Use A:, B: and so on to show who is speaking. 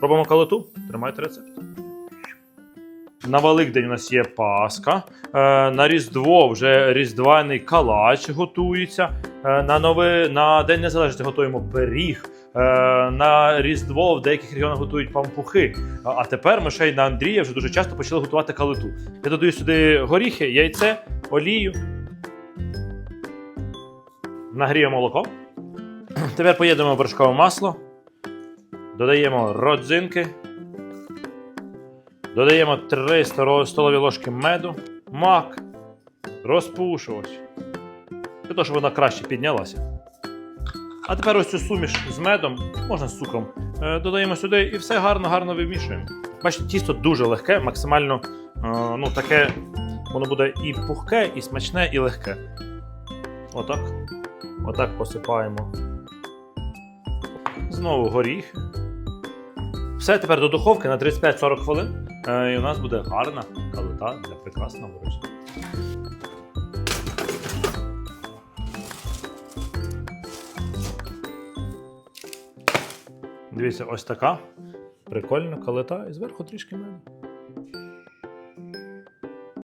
A: Робимо калиту, тримайте рецепт. На Великдень у нас є Пасха. Е, на Різдво вже різдвяний калач готується. Е, на, нови, на День Незалежності готуємо пиріг. Е, на Різдво в деяких регіонах готують пампухи. А, тепер ми ще й на Андрія вже дуже часто почали готувати калиту. Я додаю сюди горіхи, яйце, олію. Нагріємо молоко. Тепер поєднуємо вершкове масло. Додаємо родзинки. Додаємо 3 столові ложки меду, мак, розпушувач. Для того, щоб вона краще піднялася. А тепер ось цю суміш з медом, можна з цукром, е, додаємо сюди і все гарно-гарно вимішуємо. Бачите, тісто дуже легке, максимально е, ну, таке, воно буде і пухке, і смачне, і легке. Отак. Отак посипаємо. Знову горіх. Все тепер до духовки на 35-40 хвилин. Е, і у нас буде гарна калита для прекрасного борщу. Дивіться, ось така прикольна калита і зверху трішки меду.